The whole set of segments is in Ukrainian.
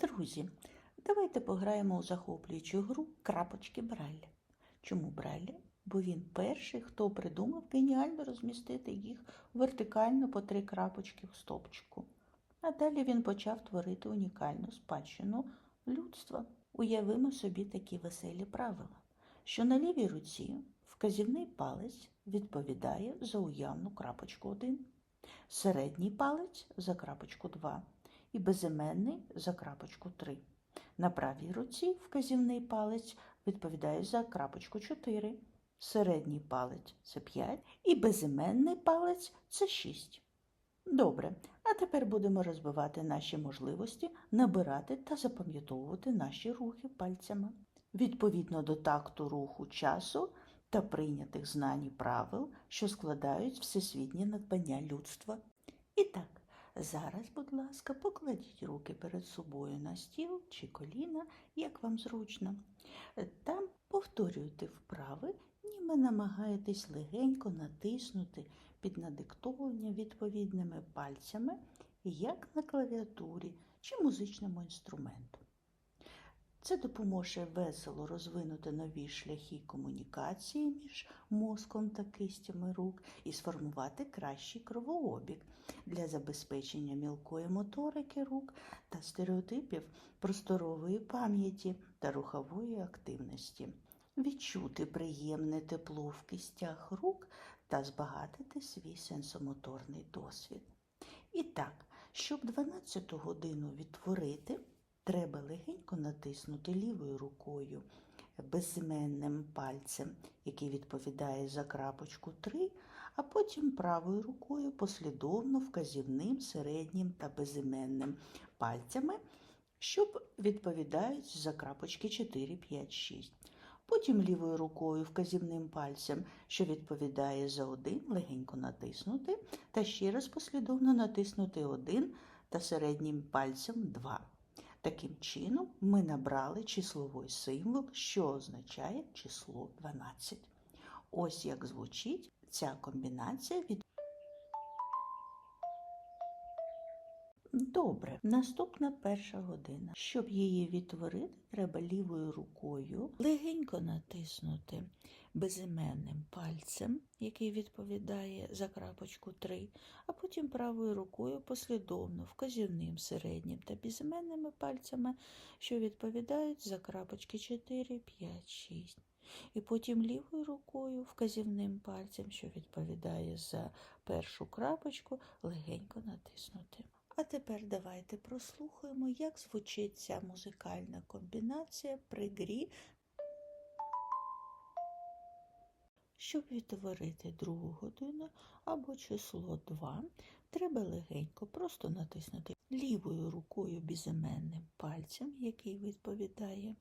Друзі, давайте пограємо у захоплюючу гру крапочки Брайля. Чому Брайля? Бо він перший, хто придумав геніально розмістити їх вертикально по три крапочки в стопчику. А далі він почав творити унікальну спадщину людства. Уявимо собі такі веселі правила, що на лівій руці вказівний палець відповідає за уявну крапочку 1, середній палець за крапочку 2 і безіменний за крапочку 3. На правій руці вказівний палець відповідає за крапочку 4, середній палець це 5 і безіменний палець це 6. Добре, а тепер будемо розбивати наші можливості, набирати та запам'ятовувати наші рухи пальцями. Відповідно до такту руху часу та прийнятих знань і правил, що складають всесвітнє надбання людства. І так, зараз, будь ласка, покладіть руки перед собою на стіл чи коліна, як вам зручно. Там повторюйте вправи, ніби намагаєтесь легенько натиснути під надиктовування відповідними пальцями, як на клавіатурі чи музичному інструменту. Це допоможе весело розвинути нові шляхи комунікації між мозком та кистями рук і сформувати кращий кровообіг для забезпечення мілкої моторики рук та стереотипів просторової пам'яті та рухової активності, відчути приємне тепло в кистях рук та збагатити свій сенсомоторний досвід. І так, щоб 12 годину відтворити, треба легенько натиснути лівою рукою безіменним пальцем, який відповідає за крапочку 3, а потім правою рукою послідовно вказівним, середнім та безіменним пальцями, що відповідають за крапочки 4, 5, 6. Потім лівою рукою вказівним пальцем, що відповідає за один, легенько натиснути, та ще раз послідовно натиснути один та середнім пальцем 2. Таким чином ми набрали числовий символ, що означає число 12. Ось як звучить ця комбінація від. Добре, наступна перша година. Щоб її відтворити, треба лівою рукою легенько натиснути безіменним пальцем, який відповідає за крапочку 3, а потім правою рукою послідовно вказівним, середнім та безіменними пальцями, що відповідають за крапочки 4, 5, 6. І потім лівою рукою вказівним пальцем, що відповідає за першу крапочку, легенько натиснути. А тепер давайте прослухаємо, як звучить ця музикальна комбінація при грі. Щоб відтворити другу годину або число 2, треба легенько просто натиснути лівою рукою безіменним пальцем, який відповідає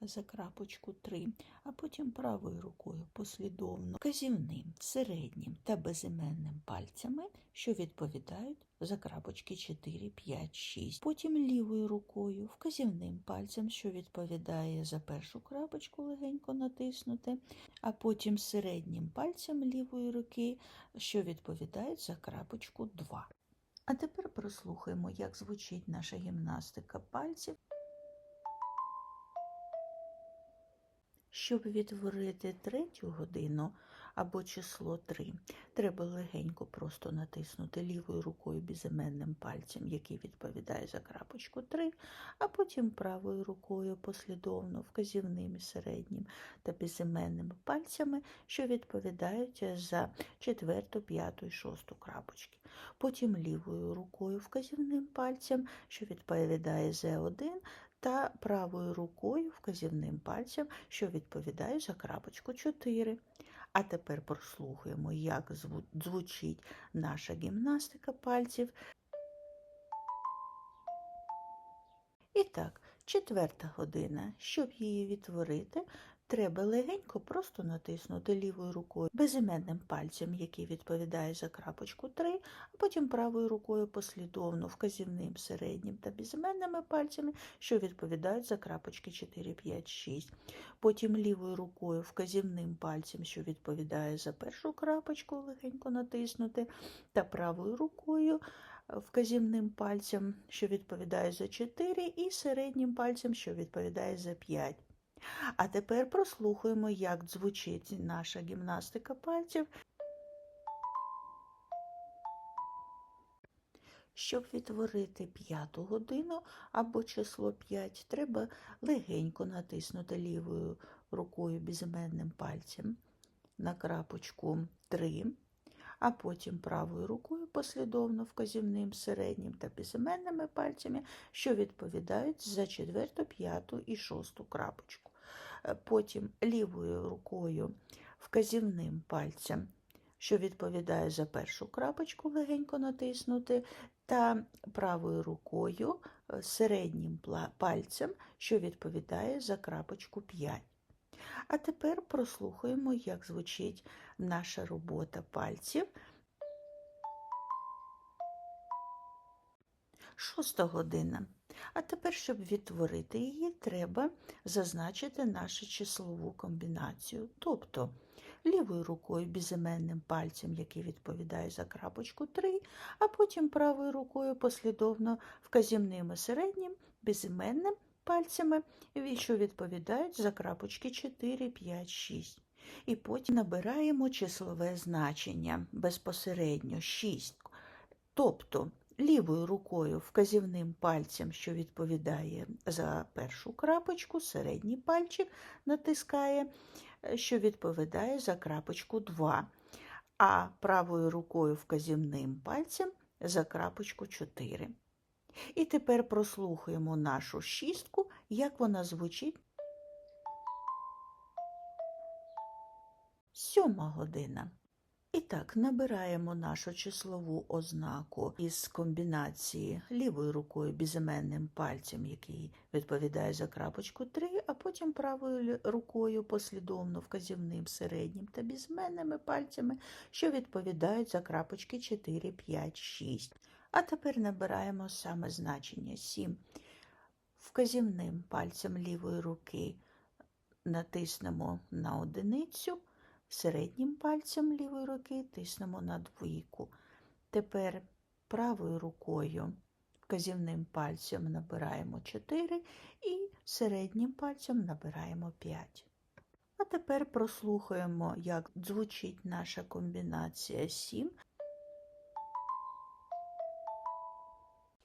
за крапочку 3, а потім правою рукою послідовно вказівним, середнім та безіменним пальцями, що відповідають за крапочки 4, 5, 6. Потім лівою рукою вказівним пальцем, що відповідає за першу крапочку, легенько натиснути, а потім середнім пальцем лівої руки, що відповідають за крапочку 2. А тепер прослухаємо, як звучить наша гімнастика пальців. Щоб відтворити третю годину або число 3, треба легенько просто натиснути лівою рукою безіменним пальцем, який відповідає за крапочку 3, а потім правою рукою послідовно вказівним, середнім та безіменними пальцями, що відповідають за четверту, п'яту і шосту крапочки. Потім лівою рукою вказівним пальцем, що відповідає за 1 та правою рукою вказівним пальцем, що відповідає за крапочку 4. А тепер прослухаємо, як звучить наша гімнастика пальців. І так, четверта година. Щоб її відтворити, треба легенько просто натиснути лівою рукою безіменним пальцем, який відповідає за крапочку 3, а потім правою рукою послідовно вказівним, середнім та безіменними пальцями, що відповідають за крапочки 4, 5, 6. Потім лівою рукою вказівним пальцем, що відповідає за першу крапочку, легенько натиснути, та правою рукою вказівним пальцем, що відповідає за 4, і середнім пальцем, що відповідає за 5. А тепер прослухаємо, як звучить наша гімнастика пальців. Щоб відтворити п'яту годину або число 5, треба легенько натиснути лівою рукою безіменним пальцем на крапочку 3, а потім правою рукою послідовно вказівним, середнім та безіменними пальцями, що відповідають за четверту, п'яту і шосту крапочку. Е, Потім лівою рукою вказівним пальцем, що відповідає за першу крапочку, легенько натиснути, та правою рукою е, середнім пальцем, що відповідає за крапочку 5. А тепер прослухаємо, як звучить наша робота пальців. Шоста година. А тепер, щоб відтворити її, треба зазначити нашу числову комбінацію. Тобто лівою рукою безіменним пальцем, який відповідає за крапочку 3, а потім правою рукою послідовно вказівним і середнім безіменним пальцями, що відповідають за крапочки 4, 5, 6. І потім набираємо числове значення безпосередньо 6. Тобто лівою рукою вказівним пальцем, що відповідає за першу крапочку, середній пальчик натискає, е, що відповідає за крапочку 2, а правою рукою вказівним пальцем за крапочку 4. І тепер прослухаємо нашу шістку, як вона звучить. Сьома година. Так, набираємо нашу числову ознаку із комбінації лівою рукою безіменним пальцем, який відповідає за крапочку 3, а потім правою рукою послідовно вказівним середнім та безіменними пальцями, що відповідають за крапочки 4, 5, 6. А тепер набираємо саме значення 7. Вказівним пальцем лівої руки натиснемо на одиницю, середнім пальцем лівої руки тиснемо на двійку. Тепер правою рукою вказівним пальцем набираємо 4 і середнім пальцем набираємо 5. А тепер прослухаємо, як звучить наша комбінація 7.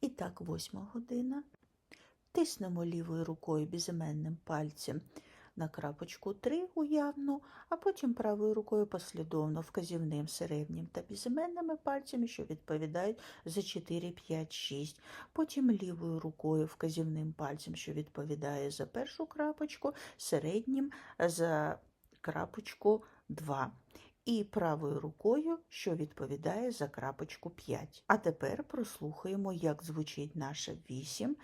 І так, восьма година. Тиснемо лівою рукою безіменним пальцем на крапочку 3 уявну, а потім правою рукою послідовно вказівним, середнім та безіменними пальцями, що відповідають за 4, 5, 6. Потім лівою рукою вказівним пальцем, що відповідає за першу крапочку, середнім за крапочку 2. І правою рукою, що відповідає за крапочку 5. А тепер прослухаємо, як звучить наша 8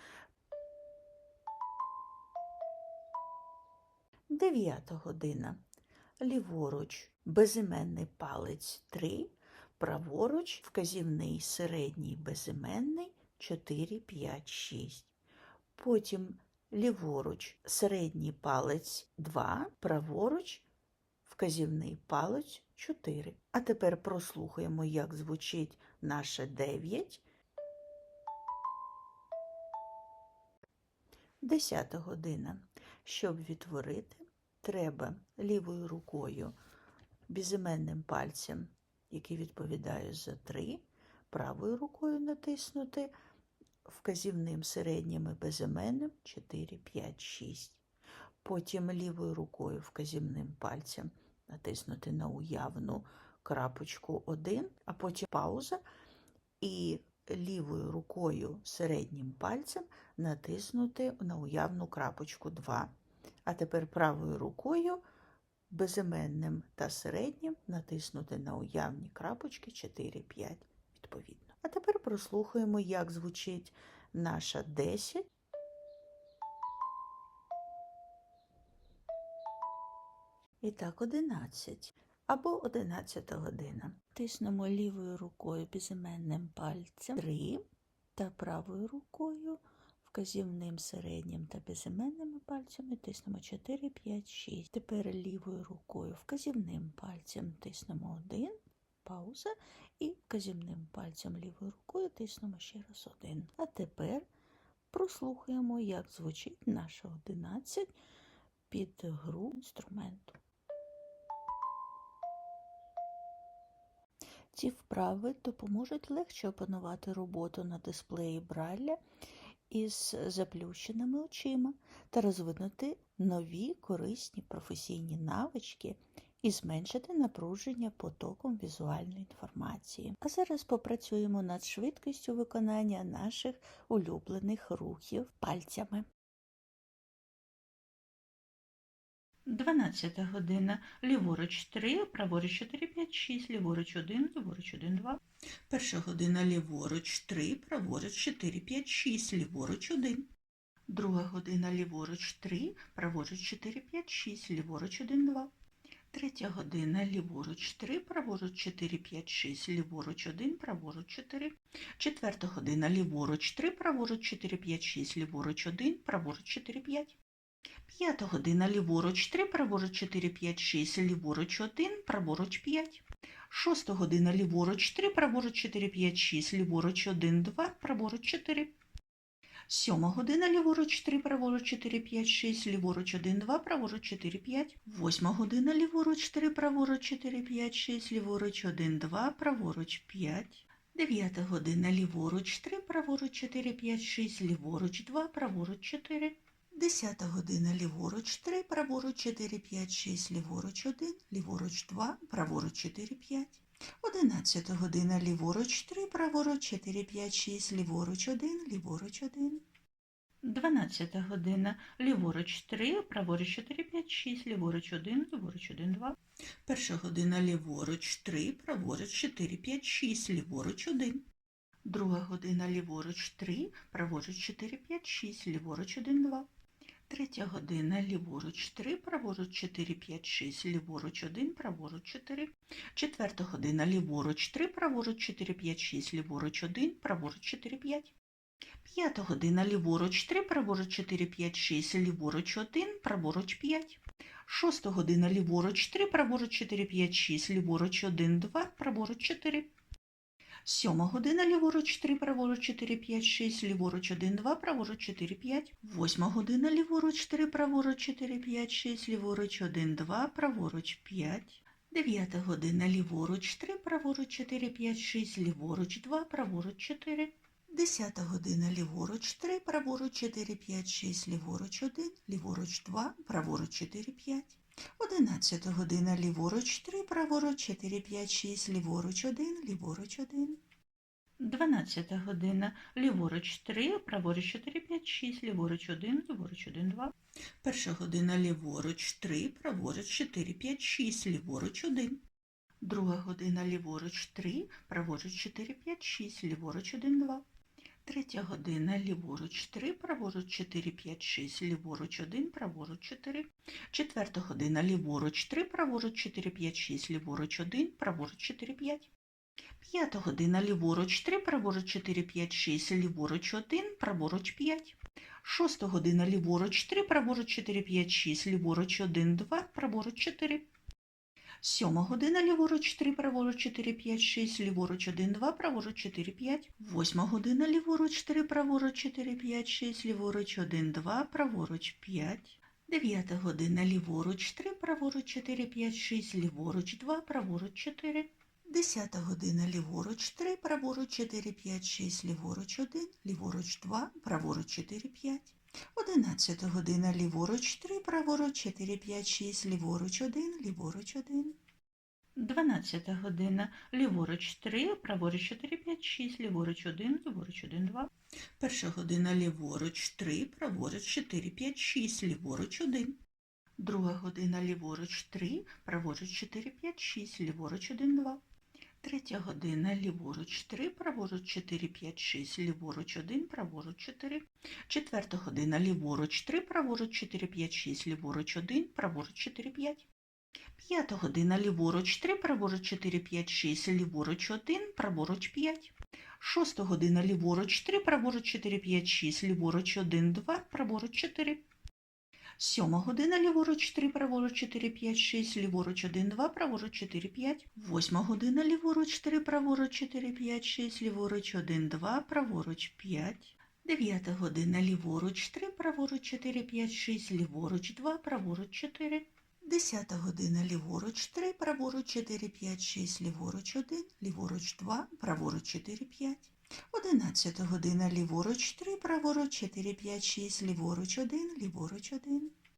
Дев'ята година. Ліворуч безіменний палець 3, праворуч вказівний середній безіменний 4, 5, 6. Потім ліворуч середній палець 2, праворуч вказівний палець 4. А тепер прослухаємо, як звучить наше 9. Десята година. Щоб відтворити, треба лівою рукою безіменним пальцем, який відповідає за 3, правою рукою натиснути вказівним середнім і безіменним 4, 5, 6. Потім лівою рукою вказівним пальцем натиснути на уявну крапочку 1, а потім пауза і лівою рукою середнім пальцем натиснути на уявну крапочку 2. А тепер правою рукою безіменним та середнім натиснути на уявні крапочки 4, 5 відповідно. А тепер прослухаємо, як звучить наша 10. І так, 11 або 11 година. Тиснемо лівою рукою безіменним пальцем 3 та правою рукою вказівним середнім та безіменними пальцями тиснемо 4, 5, 6. Тепер лівою рукою вказівним пальцем тиснемо 1, пауза і вказівним пальцем лівою рукою тиснемо ще раз один. А тепер прослухаємо, як звучить наша 11 під гру інструменту. Ці вправи допоможуть легше опанувати роботу на дисплеї Брайля із заплющеними очима та розвинути нові корисні професійні навички і зменшити напруження потоком візуальної інформації. А зараз попрацюємо над швидкістю виконання наших улюблених рухів пальцями. 12 година. Ліворуч 3, праворуч 4, 5, 6, ліворуч 1, ліворуч 1, 2. Перша година ліворуч 3, праворуч 4, 5, 6, ліворуч 1. Друга година ліворуч 3, праворуч 4, 5, 6, ліворуч 1, 2. Третя година ліворуч 3, праворуч 4, 5, 6, ліворуч 1, праворуч 4. Четверта година ліворуч 3, праворуч 4, 5, 6, ліворуч 1, праворуч 4, 5. П'ята година ліворуч 3, праворуч 4, 5, 6, ліворуч 1, праворуч 5. Шоста година ліворуч 3, праворуч 4, 5, 6, ліворуч 1, 2, праворуч 4. Сьома година ліворуч 3, праворуч 4, 5, 6, ліворуч 1, 2, праворуч 4, 5. Восьма година ліворуч 3, праворуч 4, 5, 6, ліворуч 1, 2, праворуч 5. Дев'ята година ліворуч 3, праворуч 4, 5, 6, ліворуч 2, праворуч 4. Десята година ліворуч 3, праворуч 4, 5, 6, ліворуч 1, ліворуч 2, праворуч 4, 5. Одинадцята година ліворуч 3, праворуч 4, 5, 6, ліворуч 1, ліворуч 1. Дванадцята година ліворуч 3, праворуч 4, 5, 6, ліворуч 1, ліворуч 1, 2. Перша година ліворуч 3, праворуч 4, 5, 6, ліворуч 1. Друга година ліворуч 3, праворуч 4, 5, 6, ліворуч 1, 2. Третя година ліворуч 3, праворуч 4, 5, 6, ліворуч 1, праворуч 4. Четверта година ліворуч 3, праворуч 4, 5, 6, ліворуч 1, праворуч 4, 5. П'ята година ліворуч 3, праворуч 4, 5, 6, ліворуч 1, праворуч 5. Шоста година ліворуч 3, праворуч 4, 5, 6, ліворуч 1, 2, праворуч 4. Сьома година ліворуч 3, праворуч 4, 5, 6, ліворуч 1, 2, праворуч 4, 5. Восьма година ліворуч 3, праворуч 4, 5, 6, ліворуч 1, 2, праворуч 5. Дев'ята година ліворуч 3, праворуч 4, 5, 6, ліворуч 2, праворуч 4. Десята година ліворуч 3, праворуч 4, 5, 6, ліворуч 1, ліворуч 2, праворуч 4, 5. Одинадцята година ліворуч 3, праворуч 4, 5, 6, ліворуч 1, ліворуч 1. Дванадцята година ліворуч 3, праворуч 4, 5, 6, ліворуч 1, ліворуч 1, 2. Перша година ліворуч 3, праворуч 4, 5, 6, ліворуч 1. Друга година ліворуч 3, праворуч 4, 5, 6, ліворуч 1, 2. Третя година ліворуч 3, праворуч 4, 5, 6, ліворуч 1, праворуч 4. Четверта година ліворуч 3, праворуч 4, 5, 6, ліворуч 1, праворуч 4, 5. П'ята година ліворуч 3, праворуч 4, 5, 6, ліворуч 1, праворуч 5. Шоста година ліворуч 3, праворуч 4, 5, 6, ліворуч 1, 2, праворуч 4. Сьома година ліворуч 3, праворуч 4, 5, 6, ліворуч 1, 2, праворуч 4, 5. Восьма година ліворуч 3, праворуч 4, 5, 6, ліворуч 1, 2, праворуч 5. Дев'ята година ліворуч 3, праворуч 4, 5, 6, ліворуч 2, праворуч 4. Десята година ліворуч 3, праворуч 4, 5, 6, ліворуч 1, ліворуч 2, праворуч 4, 5. Одинадцята година ліворуч 3, праворуч 4, 5, 6, ліворуч 1, ліворуч 1. Дванадцята година ліворуч 3, праворуч 4, 5, 6, ліворуч 1, ліворуч 1, 2. Перша година ліворуч 3, праворуч 4, 5, 6, ліворуч 1. Друга година ліворуч 3, праворуч 4, 5, 6, ліворуч 1, 2. Третя година ліворуч 3, праворуч 4, 5, 6, ліворуч 1, праворуч 4. Четверта година ліворуч 3, праворуч 4, 5, 6, ліворуч 1, праворуч 4, 5. П'ята година ліворуч 3, праворуч 4, 5, 6, ліворуч 1, праворуч 5. Шоста година ліворуч 3, праворуч 4, 5, 6, ліворуч 1, 2, праворуч 4. Сьома година, ліворуч 3, праворуч 4, 5, 6, ліворуч 1, 2, праворуч 4, 5. Восьма година, ліворуч 3, праворуч 4, 5, 6, ліворуч 1, 2, праворуч 5. Дев'ята година, ліворуч 3, праворуч 4, 5, 6, ліворуч 2, праворуч 4. Десята година, ліворуч 3, праворуч 4, 5, 6, ліворуч 1, ліворуч 2, праворуч 4, 5. Одинадцята година, ліворуч 3, праворуч 4, 5, 6, ліворуч 1, ліворуч 1.